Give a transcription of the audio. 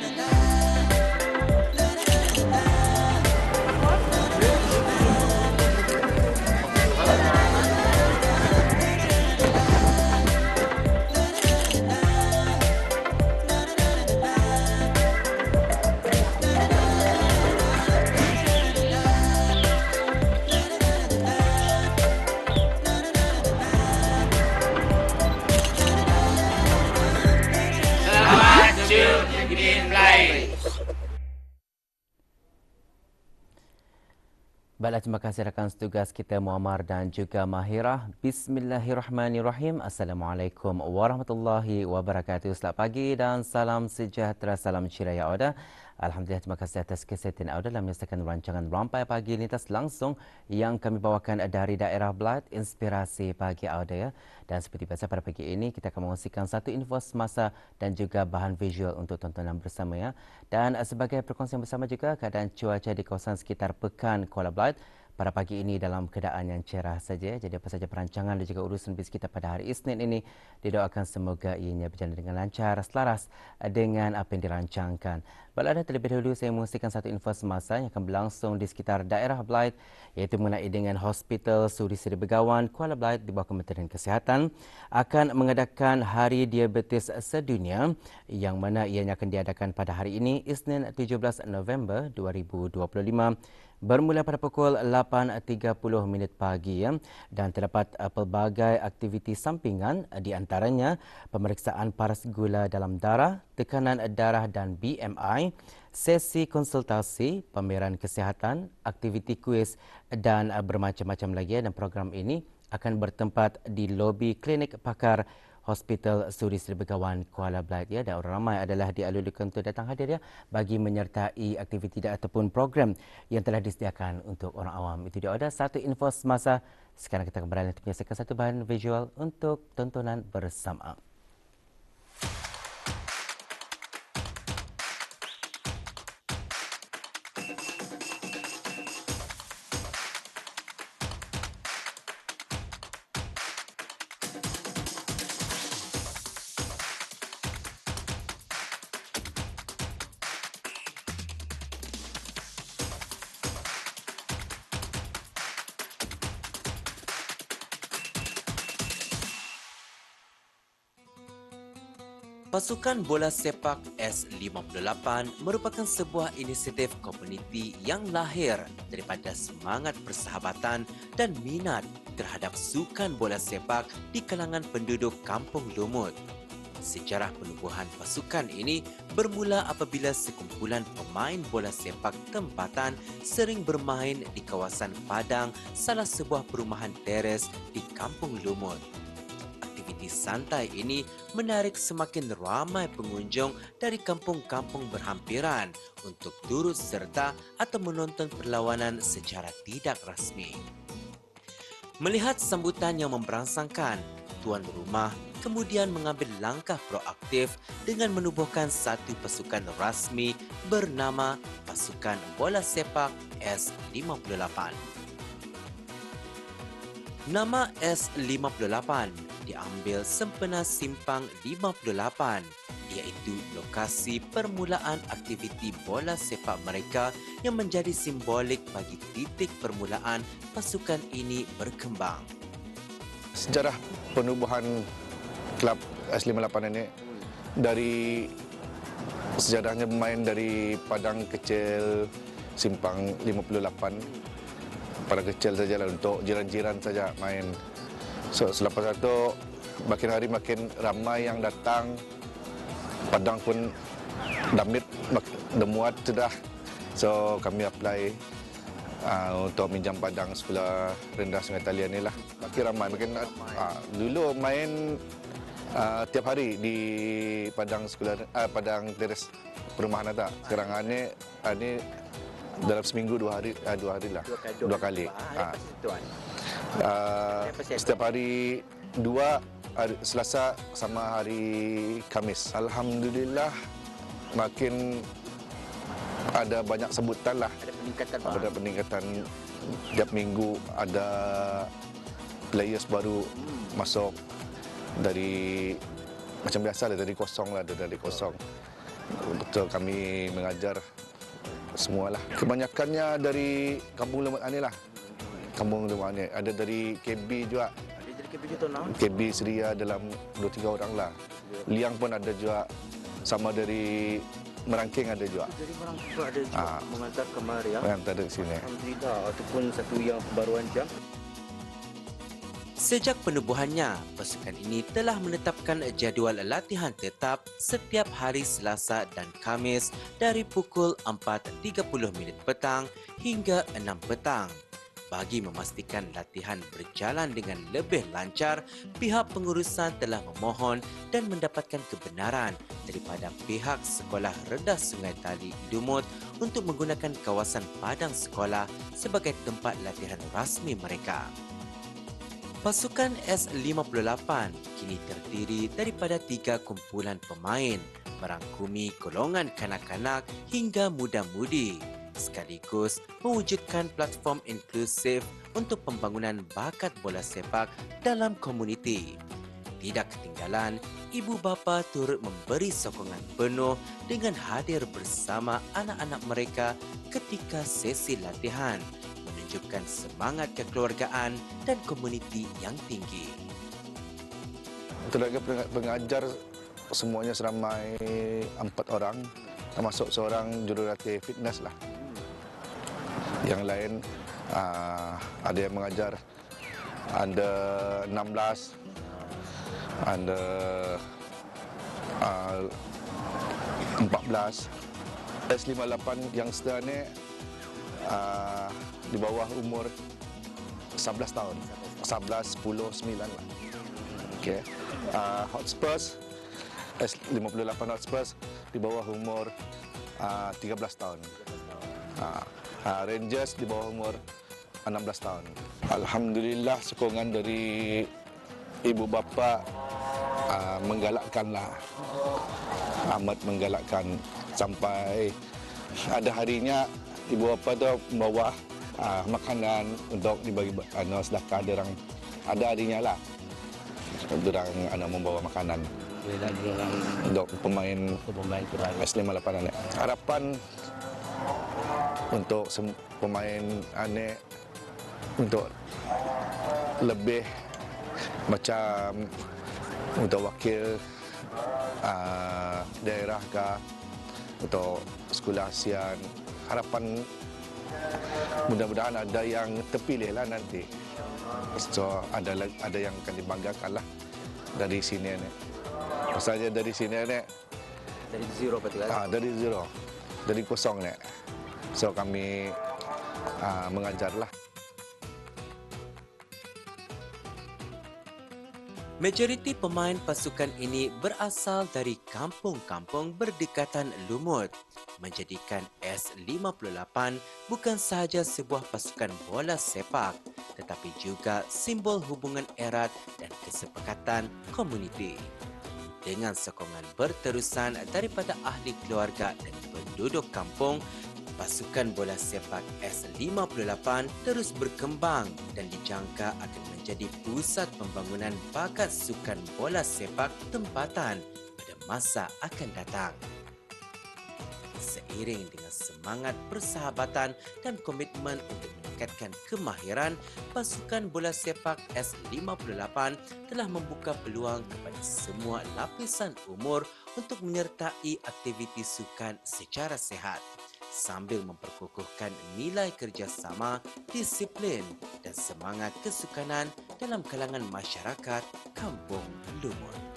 tonight. Baiklah, terima kasih rakan setugas kita Muammar dan juga Mahirah. Bismillahirrahmanirrahim. Assalamualaikum warahmatullahi wabarakatuh. Selamat pagi dan salam sejahtera, salam ceria Oda. Alhamdulillah, terima kasih atas kesetiaan Auda dalam menyaksikan rancangan Rampai Pagi Lintas langsung yang kami bawakan dari daerah Blat, Inspirasi Pagi Auda. Ya. Dan seperti biasa pada pagi ini, kita akan mengongsikan satu info semasa dan juga bahan visual untuk tontonan bersama. ya. Dan sebagai perkongsian bersama juga, keadaan cuaca di kawasan sekitar Pekan Kuala Blat pada pagi ini dalam keadaan yang cerah saja. Jadi apa saja perancangan dan juga urusan bisnis kita pada hari Isnin ini didoakan semoga ianya berjalan dengan lancar, selaras dengan apa yang dirancangkan. Baiklah terlebih dahulu saya mengungsikan satu info semasa yang akan berlangsung di sekitar daerah Blight iaitu mengenai dengan Hospital Suri Seri Begawan Kuala Blight di bawah Kementerian Kesihatan akan mengadakan Hari Diabetes Sedunia yang mana ianya akan diadakan pada hari ini Isnin 17 November 2025 bermula pada pukul 8.30 minit pagi ya dan terdapat uh, pelbagai aktiviti sampingan uh, di antaranya pemeriksaan paras gula dalam darah, tekanan darah dan BMI, sesi konsultasi, pameran kesihatan, aktiviti kuis dan uh, bermacam-macam lagi ya. dan program ini akan bertempat di lobi klinik pakar Hospital Suri Seri Begawan Kuala Belait ya dan orang ramai adalah dialulukan untuk datang hadir ya bagi menyertai aktiviti dan ataupun program yang telah disediakan untuk orang awam. Itu dia ada satu info semasa. Sekarang kita kembali untuk menyaksikan satu bahan visual untuk tontonan bersama. Pasukan Bola Sepak S58 merupakan sebuah inisiatif komuniti yang lahir daripada semangat persahabatan dan minat terhadap sukan bola sepak di kalangan penduduk Kampung Lumut. Sejarah penubuhan pasukan ini bermula apabila sekumpulan pemain bola sepak tempatan sering bermain di kawasan Padang, salah sebuah perumahan teres di Kampung Lumut aktiviti santai ini menarik semakin ramai pengunjung dari kampung-kampung berhampiran untuk turut serta atau menonton perlawanan secara tidak rasmi. Melihat sambutan yang memberangsangkan, tuan rumah kemudian mengambil langkah proaktif dengan menubuhkan satu pasukan rasmi bernama Pasukan Bola Sepak S58. Nama S58 diambil sempena Simpang 58 iaitu lokasi permulaan aktiviti bola sepak mereka yang menjadi simbolik bagi titik permulaan pasukan ini berkembang. Sejarah penubuhan klub S58 ini dari sejarahnya bermain dari padang kecil simpang 58 pada kecil saja lah untuk jiran-jiran saja main So selepas itu makin hari makin ramai yang datang. Padang pun damit demuat sudah. So kami apply uh, untuk minjam padang sekolah rendah Sungai Talian ni lah. Makin ramai. Makin, uh, dulu main uh, tiap hari di padang sekolah uh, padang teres perumahan ada. Sekarang ini ini dalam seminggu dua hari uh, dua hari lah. Dua kali. Dua kali. Dua kali. Uh, Uh, setiap hari dua hari Selasa sama hari Kamis. Alhamdulillah makin ada banyak sebutan lah. Ada peningkatan. Ada peningkatan. Tiap minggu ada players baru hmm. masuk dari macam biasa lah dari kosong lah dari kosong. Betul kami mengajar semualah. Kebanyakannya dari Kampung Lemat Ani lah. Kampung Lemat Ani. Ada dari KB juga. Ada jadi KPJ tu nak. KB Seria dalam 2-3 orang lah. Liang pun ada juga. Sama dari Merangking ada juga. Jadi orang juga ada juga Ah. mengantar kemar ya. Yang ada di sini. Alhamdulillah ataupun satu yang perbaruan jam. Sejak penubuhannya, pasukan ini telah menetapkan jadual latihan tetap setiap hari Selasa dan Khamis dari pukul 4.30 minit petang hingga 6 petang. Bagi memastikan latihan berjalan dengan lebih lancar, pihak pengurusan telah memohon dan mendapatkan kebenaran daripada pihak Sekolah Rendah Sungai Tali Dumut untuk menggunakan kawasan padang sekolah sebagai tempat latihan rasmi mereka. Pasukan S58 kini terdiri daripada tiga kumpulan pemain merangkumi golongan kanak-kanak hingga muda-mudi sekaligus mewujudkan platform inklusif untuk pembangunan bakat bola sepak dalam komuniti. Tidak ketinggalan, ibu bapa turut memberi sokongan penuh dengan hadir bersama anak-anak mereka ketika sesi latihan menunjukkan semangat kekeluargaan dan komuniti yang tinggi. Tenaga peng- pengajar semuanya seramai empat orang termasuk seorang jurulatih fitness lah. Yang lain uh, ada yang mengajar under 16, under uh, 14. S58 youngster ni uh, di bawah umur 11 tahun. 11, 10, 9 lah. Okay. Uh, Hotspurs S58 Hotspurs di bawah umur uh, 13 tahun. Uh, uh, Rangers di bawah umur 16 tahun. Alhamdulillah sokongan dari ibu bapa uh, menggalakkanlah amat menggalakkan sampai ada harinya ibu bapa tu membawa uh, makanan untuk dibagi anu sedekah dia orang ada harinya lah orang anak membawa makanan untuk pemain pemain. S58 ni. Harapan untuk pemain ane untuk lebih macam untuk wakil uh, daerah ke untuk sekolah ASEAN harapan mudah-mudahan ada yang terpilih lah nanti so ada ada yang akan dibanggakan lah dari sini ni Masalahnya dari sini ni Dari zero betul kan? Ah, dari zero. Dari kosong ni. So kami ah, mengajarlah. Majoriti pemain pasukan ini berasal dari kampung-kampung berdekatan Lumut, menjadikan S58 bukan sahaja sebuah pasukan bola sepak, tetapi juga simbol hubungan erat dan kesepakatan komuniti. Dengan sokongan berterusan daripada ahli keluarga dan penduduk kampung, pasukan bola sepak S58 terus berkembang dan dijangka akan menjadi pusat pembangunan bakat sukan bola sepak tempatan pada masa akan datang. Seiring dengan semangat persahabatan dan komitmen untuk meningkatkan kemahiran, pasukan bola sepak S58 telah membuka peluang kepada semua lapisan umur untuk menyertai aktiviti sukan secara sehat sambil memperkukuhkan nilai kerjasama, disiplin dan semangat kesukanan dalam kalangan masyarakat Kampung Lumut.